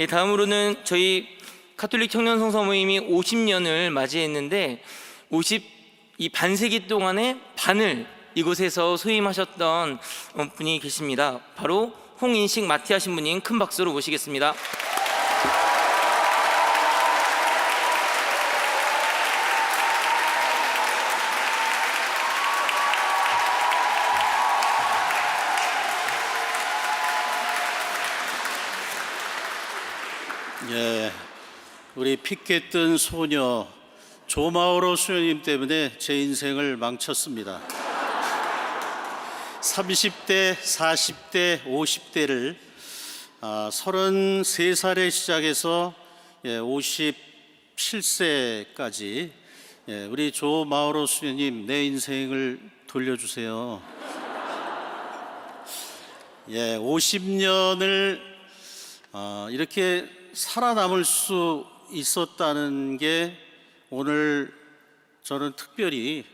예, 다음으로는 저희 카톨릭 청년 성서 모임이 50년을 맞이했는데 50 이 반세기 동안에 반을 이곳에서 소임하셨던 어, 분이 계십니다. 바로 홍인식 마티아 신부님 큰 박수로 모시겠습니다. 예, 우리 핏게 뜬 소녀 조마오로 수녀님 때문에 제 인생을 망쳤습니다. 30대, 40대, 50대를 아, 33살에 시작해서 예, 57세까지 예, 우리 조마오로 수녀님 내 인생을 돌려주세요. 예, 50년을 아, 이렇게 살아남을 수 있었다는 게 오늘 저는 특별히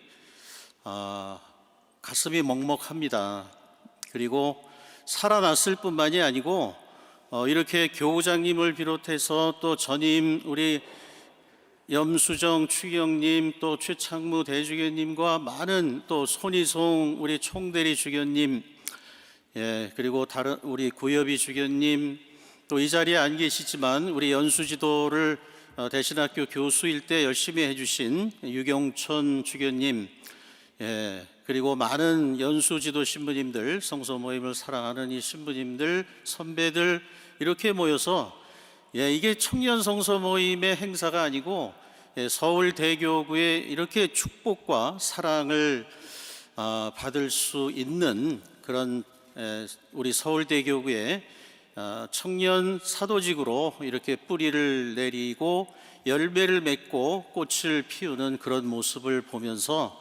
아, 가슴이 먹먹합니다. 그리고 살아났을 뿐만이 아니고 어, 이렇게 교우장님을 비롯해서 또 전임 우리 염수정 추경님 또 최창무 대주교님과 많은 또 손희송 우리 총대리 주교님 예 그리고 다른 우리 구여비 주교님 또 이 자리에 안 계시지만 우리 연수지도를 어, 대신학교 교수일 때 열심히 해주신 유경천 주교님 예 그리고 많은 연수지도 신부님들 성서 모임을 사랑하는 이 신부님들 선배들 이렇게 모여서 예, 이게 청년 성서 모임의 행사가 아니고 예, 서울 대교구에 이렇게 축복과 사랑을 아, 받을 수 있는 그런 에, 우리 서울 대교구에 아, 청년 사도직으로 이렇게 뿌리를 내리고 열매를 맺고 꽃을 피우는 그런 모습을 보면서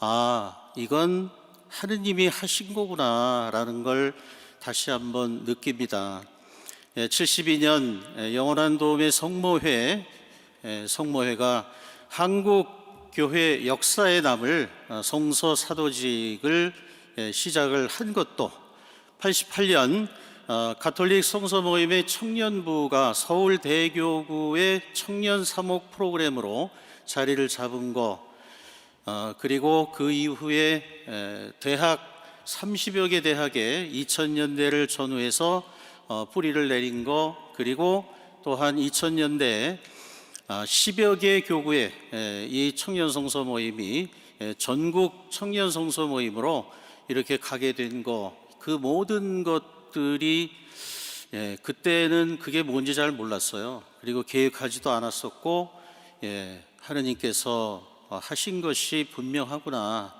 아 이건 하느님이 하신 거구나라는 걸 다시 한번 느낍니다. 예, 72년 예, 영원한 도움의 성모회 예, 성모회가 한국 교회 역사에 남을 어, 성서 사도직을 예, 시작을 한 것도 88년 어, 가톨릭 성서 모임의 청년부가 서울 대교구의 청년 사목 프로그램으로 자리를 잡은 거 어, 그리고 그 이후에 에, 대학 30여 개 대학에 2000년대를 전후해서 어, 뿌리를 내린 거 그리고 또한 2000년대에 아, 10여 개 교구에 에, 이 청년 성서 모임이 에, 전국 청년 성서 모임으로 이렇게 가게 된 거 그 모든 것 들이 예, 그때는 그게 뭔지 잘 몰랐어요. 그리고 계획하지도 않았었고 예, 하느님께서 어, 하신 것이 분명하구나.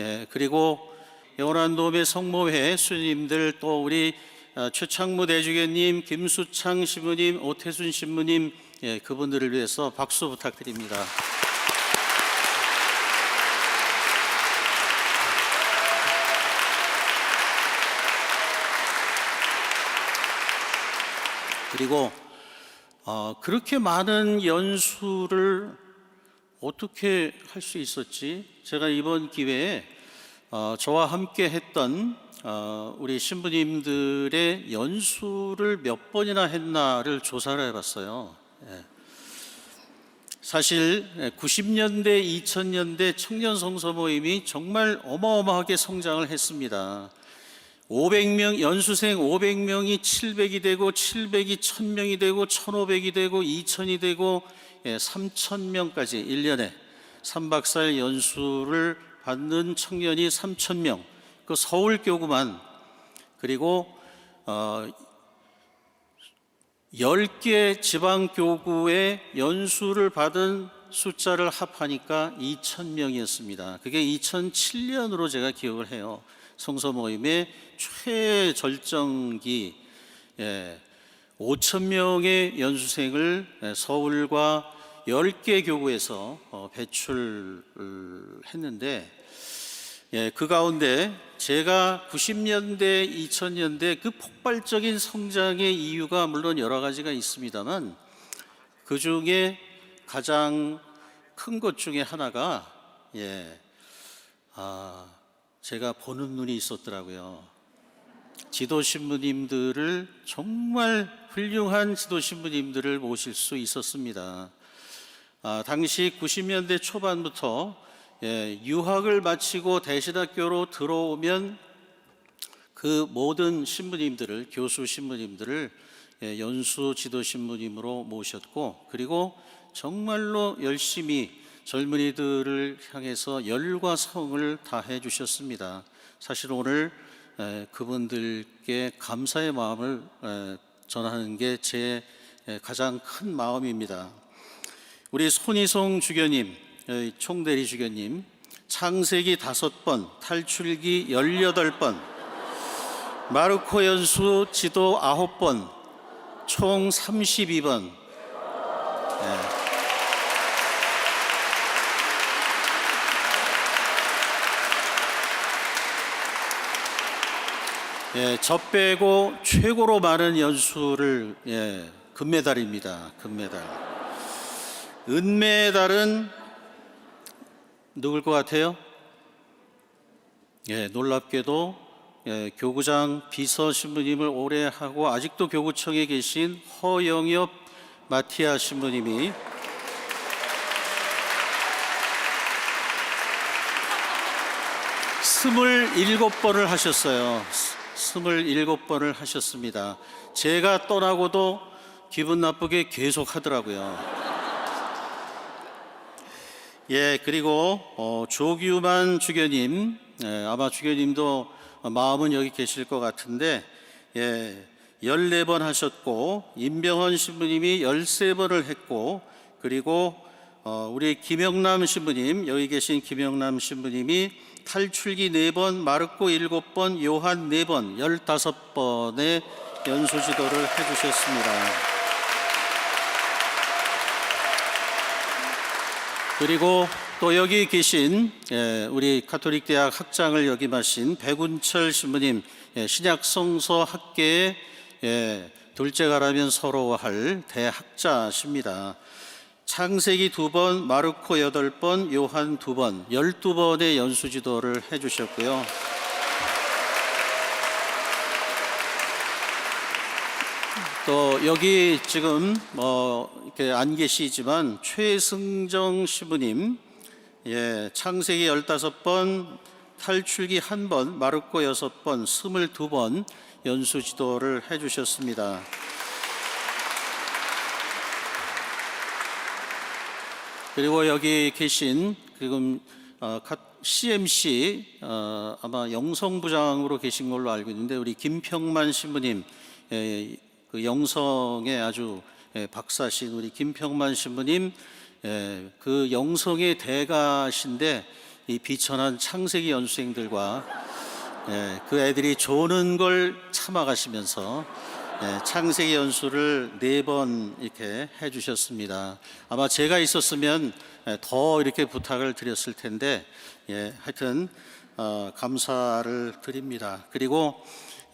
예, 그리고 영원한 도움의 성모회 수님들 또 우리 어, 최창무 대주교님, 김수창 신부님, 오태순 신부님 예, 그분들을 위해서 박수 부탁드립니다. 그리고 어, 그렇게 많은 연수를 어떻게 할 수 있었지? 제가 이번 기회에 어, 저와 함께 했던 어, 우리 신부님들의 연수를 몇 번이나 했나를 조사를 해봤어요. 예. 사실 90년대, 2000년대 청년 성서 모임이 정말 어마어마하게 성장을 했습니다. 500명 연수생 500명이 700이 되고 700이 1000명이 되고 1500이 되고 2000이 되고 예, 3000명까지 1년에 3박 4일 연수를 받는 청년이 3000명. 그 서울 교구만 그리고 어 10개 지방 교구의 연수를 받은 숫자를 합하니까 2,000명이었습니다. 그게 2007년으로 제가 기억을 해요. 성서 모임의 최절정기 예, 5천 명의 연수생을 예, 서울과 10개 교구에서 어, 배출했는데 예, 그 가운데 제가 90년대, 2000년대 그 폭발적인 성장의 이유가 물론 여러 가지가 있습니다만 그 중에 가장 큰 것 중에 하나가 예, 아, 제가 보는 눈이 있었더라고요. 지도 신부님들을 정말 훌륭한 지도 신부님들을 모실 수 있었습니다. 아, 당시 90년대 초반부터 예, 유학을 마치고 대신학교로 들어오면 그 모든 신부님들을 교수 신부님들을 예, 연수 지도 신부님으로 모셨고 그리고 정말로 열심히 젊은이들을 향해서 열과 성을 다해 주셨습니다. 사실 오늘 에, 그분들께 감사의 마음을 에, 전하는 게 제 가장 큰 마음입니다. 우리 손희송 주교님, 에, 총대리 주교님, 창세기 다섯 번, 탈출기 열여덟 번, 마르코 연수 지도 아홉 번, 총 32번. 예, 저 빼고 최고로 많은 연수를 예, 금메달입니다. 금메달. 은메달은 누굴 것 같아요? 예, 놀랍게도 예, 교구장 비서 신부님을 오래 하고 아직도 교구청에 계신 허영엽 마티아 신부님이 스물일곱 번을 하셨어요. 스물일곱 번을 하셨습니다. 제가 떠나고도 기분 나쁘게 계속 하더라고요. 예, 그리고 어, 조규만 주교님, 예, 아마 주교님도 마음은 여기 계실 것 같은데, 예, 14번 하셨고, 임병헌 신부님이 13번을 했고, 그리고 어, 우리 김영남 신부님, 여기 계신 김영남 신부님이 탈출기 4번, 마르코 7번, 요한 4번, 15번의 연수 지도를 해주셨습니다. 그리고 또 여기 계신 예, 우리 카톨릭 대학 학장을 역임하신 백운철 신부님 예, 신약 성서 학계의 예, 둘째 가라면 서러워할 대학자십니다. 창세기 두 번, 마르코 여덟 번, 요한 두 번, 열두 번의 연수 지도를 해주셨고요. 또 여기 지금 뭐 이렇게 안 계시지만 최승정 시부님 예, 창세기 15번, 탈출기 한 번, 마르코 여섯 번, 스물두 번 연수 지도를 해 주셨습니다. 그리고 여기 계신 지금 어, 카- CMC 어, 아마 영성부장으로 계신 걸로 알고 있는데 우리 김평만 신부님 예, 그 영성의 아주 예, 박사신 우리 김평만 신부님 예, 그 영성의 대가신데 이 비천한 창세기 연수생들과 예, 그 애들이 조는 걸 참아가시면서 예, 창세기 연수를 네 번 이렇게 해주셨습니다. 아마 제가 있었으면 예, 더 이렇게 부탁을 드렸을 텐데 예, 하여튼 어, 감사를 드립니다. 그리고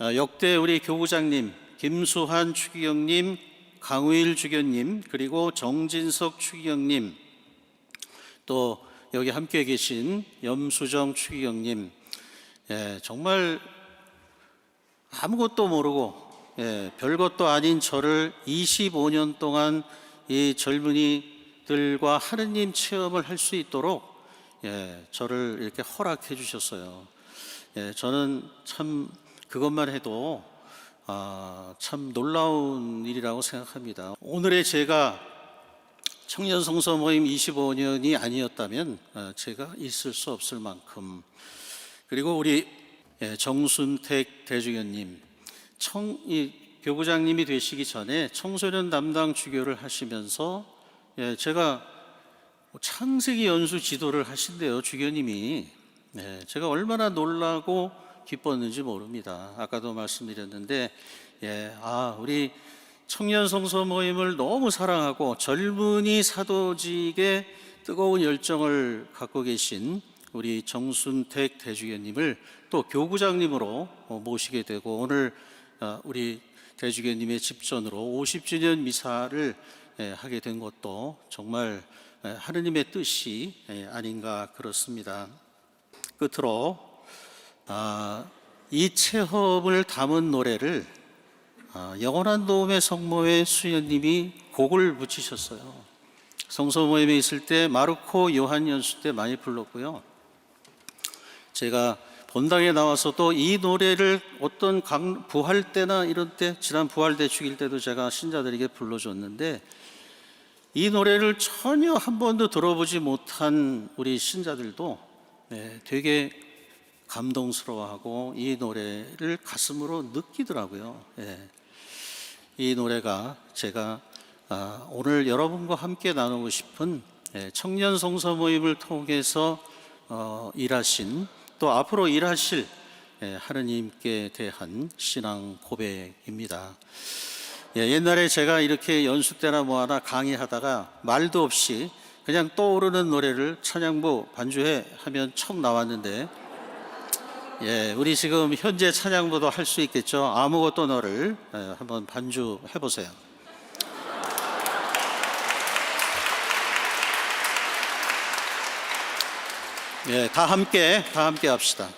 어, 역대 우리 교구장님 김수환 추기경님, 강우일 주교님 그리고 정진석 추기경님 또 여기 함께 계신 염수정 추기경님 예, 정말 아무것도 모르고 예, 별것도 아닌 저를 25년 동안 이 젊은이들과 하느님 체험을 할 수 있도록 예, 저를 이렇게 허락해 주셨어요. 예, 저는 참 그것만 해도 아, 참 놀라운 일이라고 생각합니다. 오늘의 제가 청년 성서 모임 25년이 아니었다면 어, 제가 있을 수 없을 만큼 그리고 우리 예, 정순택 대주교님 청, 이 교구장님이 되시기 전에 청소년 담당 주교를 하시면서 예, 제가 창세기 연수 지도를 하신대요 주교님이 예, 제가 얼마나 놀라고 기뻤는지 모릅니다. 아까도 말씀드렸는데 예, 아 우리 청년 성서 모임을 너무 사랑하고 젊은이 사도직에 뜨거운 열정을 갖고 계신 우리 정순택 대주교님을 또 교구장님으로 어, 모시게 되고 오늘 어, 우리 대주교님의 집전으로 50주년 미사를 예, 하게 된 것도 정말 예, 하느님의 뜻이 예, 아닌가 그렇습니다. 끝으로 아, 이 체험을 담은 노래를 아, 영원한 도움의 성모의 수녀님이 곡을 붙이셨어요. 성서 모임에 있을 때 마르코 요한 연수 때 많이 불렀고요. 제가 본당에 나와서도 이 노래를 어떤 강, 부활 때나 이런 때 지난 부활 대축일 때도 제가 신자들에게 불러줬는데 이 노래를 전혀 한 번도 들어보지 못한 우리 신자들도 네, 되게 감동스러워하고 이 노래를 가슴으로 느끼더라고요. 예. 이 노래가 제가 아, 오늘 여러분과 함께 나누고 싶은 예, 청년 성서 모임을 통해서 어, 일하신 또 앞으로 일하실 예, 하느님께 대한 신앙 고백입니다. 예, 옛날에 제가 이렇게 연수 때나 뭐 하나 강의하다가 말도 없이 그냥 떠오르는 노래를 찬양부 반주해 하면 척 나왔는데 예, 우리 지금 현재 찬양부도 할 수 있겠죠. 아무것도 너를 예, 한번 반주해 보세요. 예, 다 함께 다 함께 합시다.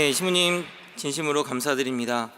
네, 시무님 진심으로 감사드립니다.